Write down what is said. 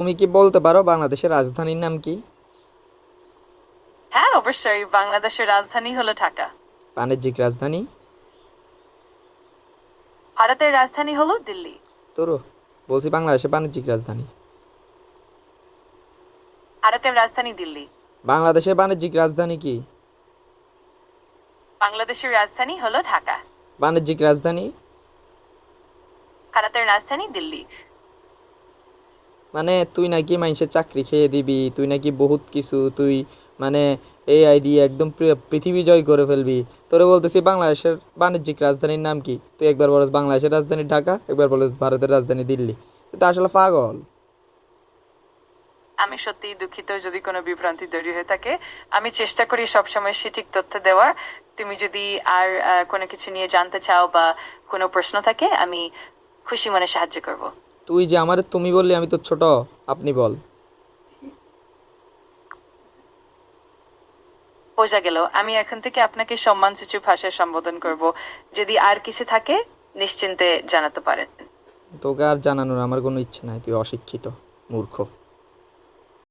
তুমি কি বলতে পারো বাংলাদেশের রাজধানীর নাম কি? হ্যাঁ অবশ্যই। বাংলাদেশের রাজধানী হলো ঢাকা। বাণিজ্যিক রাজধানী? ভারতের রাজধানী হলো দিল্লি। তোরো বলছি বাংলাদেশের বাণিজ্যিক রাজধানী। ভারতের রাজধানী দিল্লি। বাংলাদেশের বাণিজ্যিক রাজধানী কি? বাংলাদেশের রাজধানী হলো ঢাকা। বাণিজ্যিক রাজধানী? ভারতের রাজধানী দিল্লি। মানে তুই নাকি মানুষের চাকরি খেয়ে দিবি, তুই নাকি বহুত কিছু, তুই মানে এআই দিয়ে একদম পৃথিবী জয় করে ফেলবি। তোরে বলতেছি বাংলাদেশের বাণিজ্যিক রাজধানীর নাম কি? তুই একবার বলিস বাংলাদেশের রাজধানী ঢাকা, একবার বলিস ভারতের রাজধানী দিল্লি। তুই আসলে পাগল। আমি সত্যিই দুঃখিত যদি কোনো বিভ্রান্তি তৈরি হয়ে থাকে। আমি চেষ্টা করি সবসময় সঠিক তথ্য দেওয়ার। তুমি যদি আর কোনো কিছু নিয়ে জানতে চাও বা কোনো প্রশ্ন থাকে, আমি খুশি মনে সাহায্য করব। তুই যে আমার তুমি বললি আমি তো ছোট আপনি বল। বোঝা গেল আমি এখন থেকে আপনাকে সম্মান সম্মানসূচক ভাষায় সম্বোধন করব। যদি আর কিছু থাকে নিশ্চিন্তে জানাতে পারেন। তোকে আর জানানোর আমার কোনো ইচ্ছে নাই তুই অশিক্ষিত মূর্খ।